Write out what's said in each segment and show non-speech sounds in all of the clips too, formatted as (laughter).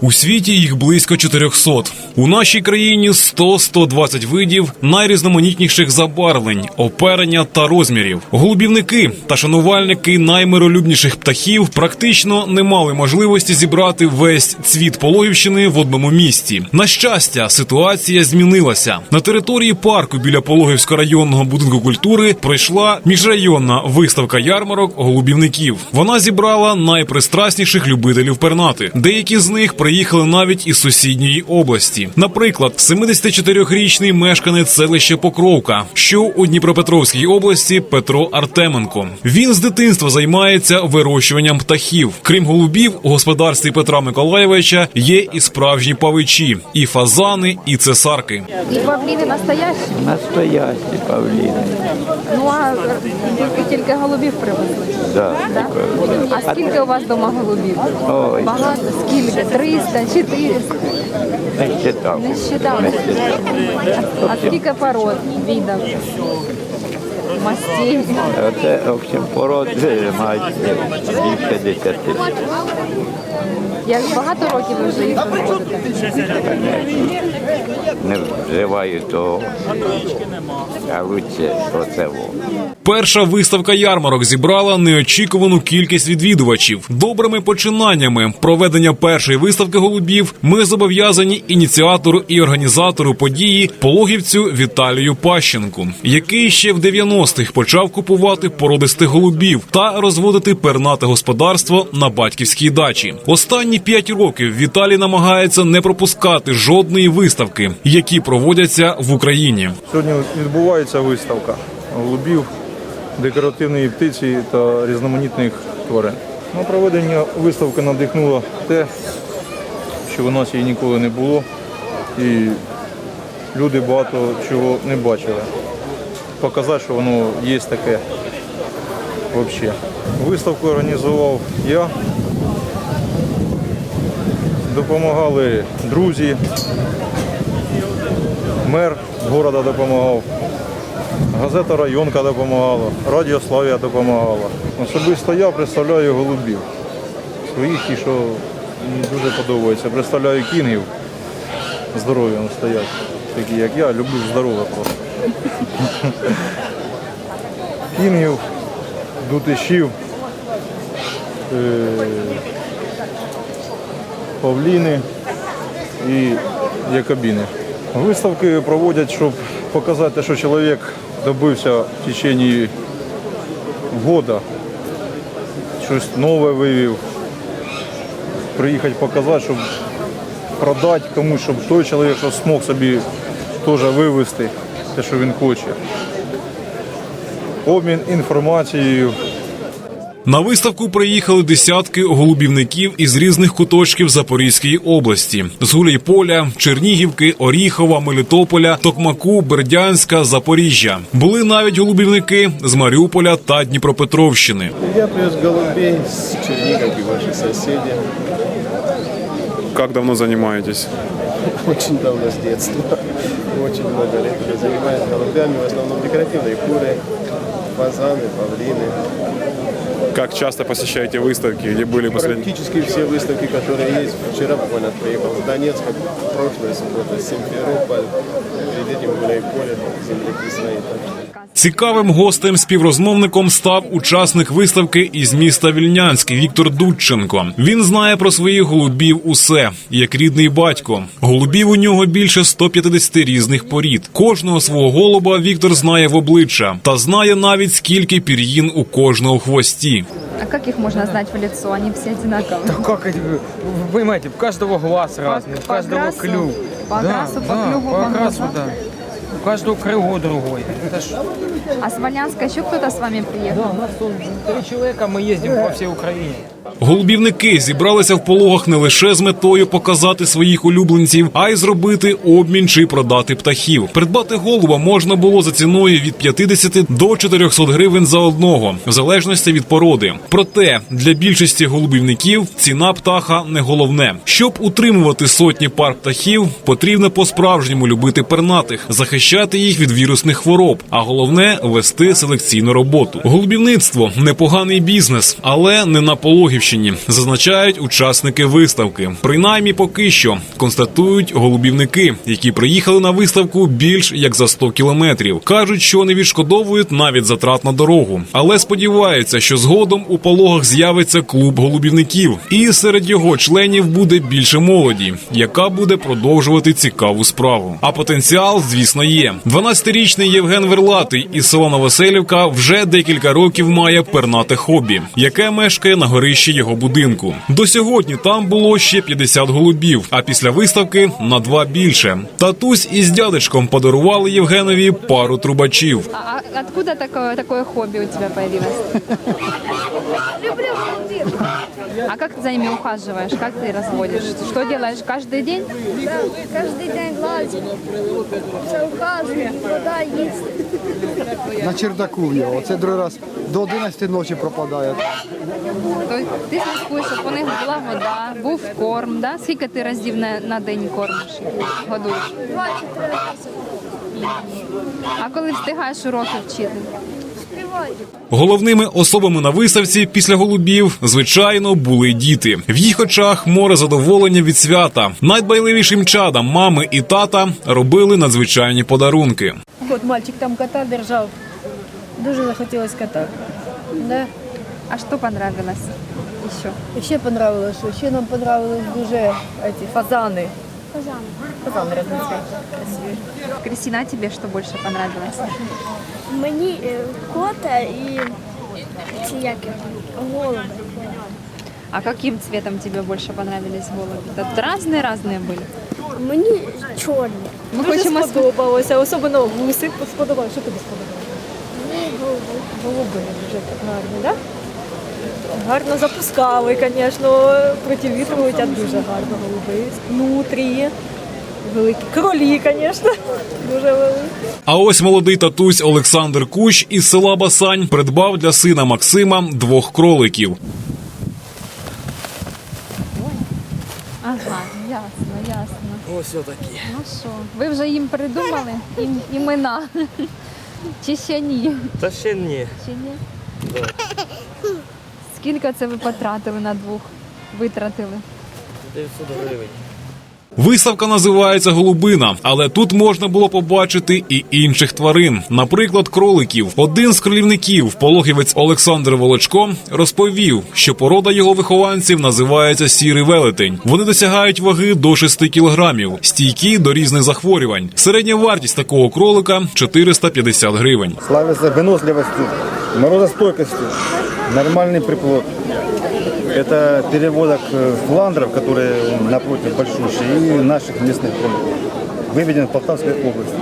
У світі їх близько 400. У нашій країні 100-120 видів найрізноманітніших забарвлень, оперення та розмірів. Голубівники та шанувальники наймиролюбніших птахів практично не мали можливості зібрати весь цвіт Пологівщини в одному місці. На щастя, ситуація змінилася. На території парку біля Пологівського районного будинку культури пройшла міжрайонна виставка ярмарок голубівників. Вона зібрала найпристрасніших любителів пернати. Деякі з них приїхали навіть із сусідньої області. Наприклад, 74-річний мешканець селища Покровка, що у Дніпропетровській області Петро Артеменко. Він з дитинства займається вирощуванням птахів. Крім голубів, у господарстві Петра Миколаєвича є і справжні павичі, і фазани, і цесарки. И павлины настоящие? Настоящі павліни. Ну а тільки, тільки голубів привезли. Да. Да? А скільки у вас вдома голубів? Ой. Багато? Скільки? 300, 400. Не считав. Не считав. А, а скільки пород, видов Мастей. Оце, в общем, пород мають більше 10. Я багато років вже їх? Не вживаю того, а лучше оце Перша виставка ярмарок зібрала неочікувану кількість відвідувачів. Добрими починаннями проведення першої виставки голубів ми зобов'язані ініціатору і організатору події пологівцю Віталію Пащенку, який ще в 90-х почав купувати породистих голубів та розводити пернате господарство на батьківській дачі. Останні п'ять років Віталій намагається не пропускати жодної виставки, які проводяться в Україні. Сьогодні відбувається виставка голубів, декоративної птиці та різноманітних тварин. На проведення виставки надихнуло те, що у нас її ніколи не було, і люди багато чого не бачили. Показати, що воно є таке взагалі. Виставку організував я. Допомагали друзі, мер міста допомагав, газета Районка допомагала, Радіо Славія допомагала. Особисто я представляю голубів. Своїх, ті, що мені дуже подобається. Представляю кінгів, здорові стоять, такі як я, люблю здорове просто. Кінгів, дутишів, е, павліни і якобіни. Виставки проводять, щоб показати, що чоловік добився в течение года, щось нове вивів. Приїхати показати, щоб продати комусь, щоб той чоловік що змог собі теж вивезти те, що він хоче. Обмін інформацією. На виставку приїхали десятки голубівників із різних куточків Запорізької області: з Гуляйполя, Чернігівки, Оріхова, Мелітополя, Токмаку, Бердянська, Запоріжжя. Були навіть голубівники з Маріуполя та Дніпропетровщини. Я привез голубей с Черниговки, ваши соседи. Як давно займаєтесь? (laughs) Очень давно с детства. Очень много лет уже занимаюсь голубями, в основном декоративные куры, фазаны, павлины. Як часто посещаете выставки, где были були Практически все выставки, которые есть. Вчера буквально приехал в Донецк, прошлая суббота, Симферополь Перед этим Гуляйполе, земляки свои. Так что Цікавим гостем співрозмовником став учасник виставки із міста Вільнянськ Віктор Дудченко. Він знає про своїх голубів усе, як рідний батько. Голубів у нього більше 150 різних порід. Кожного свого голуба Віктор знає в обличчя та знає навіть скільки пір'їн у кожного хвості. А как их можно знать в лицо? Они все одинаковые. Как это? Вы понимаете, у каждого глаз разный, у по каждого окрасу? клюв. По окрасу, по да, клюву, по по окрасу, глазам? да. У каждого крыло другое. Это ж, А с Валянска еще кто-то с вами приехал? да, у нас тут три человека, мы ездим по всей Украине. Голубівники зібралися в пологах не лише з метою показати своїх улюбленців, а й зробити обмін чи продати птахів. Придбати голуба можна було за ціною від 50 до 400 гривень за одного, в залежності від породи. Проте для більшості голубівників ціна птаха не головне. Щоб утримувати сотні пар птахів, потрібно по-справжньому любити пернатих, захищати їх від вірусних хвороб, а головне вести селекційну роботу. Голубівництво непоганий бізнес, але не на пологі Пологівщині, зазначають учасники виставки. Принаймні, поки що констатують голубівники, які приїхали на виставку більш як за 100 кілометрів. кажуть, що не відшкодовують навіть затрат на дорогу, але сподіваються, що згодом у пологах з'явиться клуб голубівників, і серед його членів буде більше молоді, яка буде продовжувати цікаву справу. А потенціал, звісно, є. 12-річний Євген Верлатий із села Новоселівка вже декілька років має пернате хобі, яке мешкає на горищі його будинку. До сьогодні там було ще 50 голубів, а після виставки на два більше. Татусь із дядечком подарували Євгенові пару трубачів. А, откуда такое, такое хобі у тебе появилось? (laughs) А как ты за ними ухаживаешь? Как ты разводишь? Что делаешь каждый день? Да, каждый день лазим. Все ухажує, вода їсть. На чердаку в його. Це другий раз до 11 ночі пропадає. То ти слідкуєш, щоб у них була вода, був корм, да? Скільки ти разів на, на день кормиш, годуєш? Два чи три рази. А коли встигаєш уроки вчити? Головними особами на виставці після голубів, звичайно, були діти. В їх очах море задоволення від свята. Найдбайливішим чадам мами і тата робили надзвичайні подарунки. От мальчик там кота держав. Дуже захотілось кота. Да. А що понравилось ще? І ще понравилось, що ще нам понравились дуже эти, фазани. Казан. Фазани разноцветні, красиві. Кристина, а тебе что больше понравилось? Мені е, кота і ці які голуби. А каким цветом тебе больше понравились голуби? Тут разные-разные были. Мені чорні. Мы Дуже хотим ос- сподобалося, особливо гусик сподобалося. Що тобі сподобалося? Мені голуби. Голуби дуже так гарні, так? Да? Гарно запускали, звісно, проти вітру летять дуже гарно голуби. Нутрії, великі кролі, звісно, (laughs) дуже великі. А ось молодий татусь Олександр Кущ із села Басань придбав для сина Максима двох кроликів. Ага, ясно, ясно. Ось отакі. Ну що, ви вже їм придумали Ім, імена? Чи ще ні? Та ще ні. Чи ні? Скільки це ви потратили на двох? Витратили? 900 гривень. Виставка називається Голубина, але тут можна було побачити і інших тварин, наприклад, кроликів. Один з кролівників, пологівець Олександр Волочко, розповів, що порода його вихованців називається сірий велетень. Вони досягають ваги до 6 кілограмів, стійкі до різних захворювань. Середня вартість такого кролика 450 гривень. Славится выносливостью, морозостойкостью, нормальный приплод. Это переводок э, фландров, которые напротив большущие, и наших местных кроликов. Выведен в Полтавской области.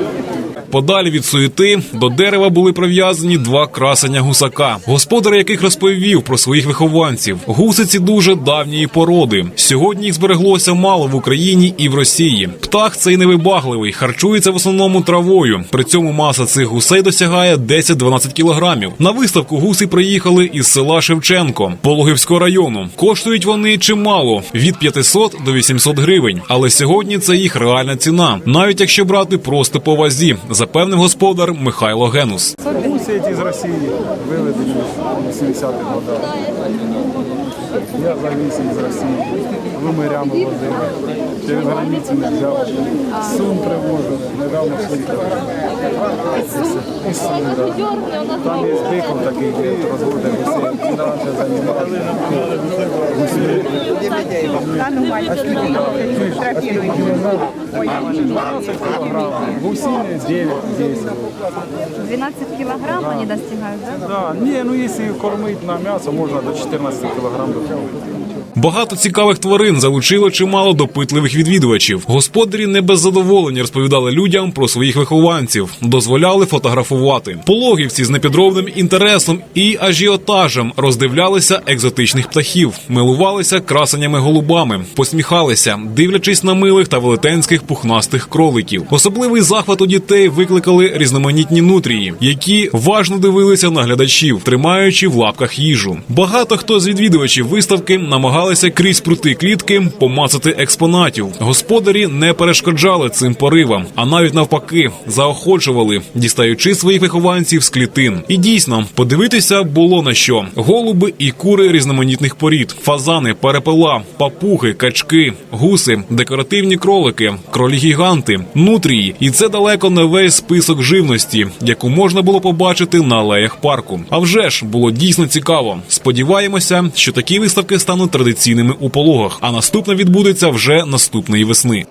Подалі від суєти до дерева були прив'язані два красення гусака, господар яких розповів про своїх вихованців. Гусиці дуже давньої породи. Сьогодні їх збереглося мало в Україні і в Росії. Птах цей невибагливий, харчується в основному травою. При цьому маса цих гусей досягає 10-12 кілограмів. На виставку гуси приїхали із села Шевченко Пологівського району. Коштують вони чимало від 500 до 800 гривень. Але сьогодні це їх реальна ціна, навіть якщо брати просто по вазі, запевнив господар Михайло Генус. Гуси ці з Росії виведені в 80-х годах. Я за місяць з Росії, вимирями возив. Через границю не взяв. Сум привозив, недавно слухав. Сум. Там є биков такий, де розводить гусей. Він раніше займався. Гусей. 12 килограмм, Гусіни 9, 10. 12 килограмм они достигают, да? Да, не, ну если кормить на м'ясо, можно до 14 килограмм доходити. Багато цікавих тварин залучило чимало допитливих відвідувачів. Господарі не без задоволення розповідали людям про своїх вихованців, дозволяли фотографувати. Пологівці з непідробним інтересом і ажіотажем роздивлялися екзотичних птахів, милувалися красеннями голубами, посміхалися, дивлячись на милих та велетенських пухнастих кроликів. Особливий захват у дітей викликали різноманітні нутрії, які важно дивилися на глядачів, тримаючи в лапках їжу. Багато хто з відвідувачів виставки намагався намагалися крізь прути клітки помацати експонатів. Господарі не перешкоджали цим поривам, а навіть навпаки заохочували, дістаючи своїх вихованців з клітин. І дійсно подивитися було на що: голуби і кури різноманітних порід, фазани, перепела, папуги, качки, гуси, декоративні кролики, кролі-гіганти, нутрії. І це далеко не весь список живності, яку можна було побачити на алеях парку. А вже ж було дійсно цікаво. Сподіваємося, що такі виставки стануть традиційними у пологах, а наступна відбудеться вже наступної весни.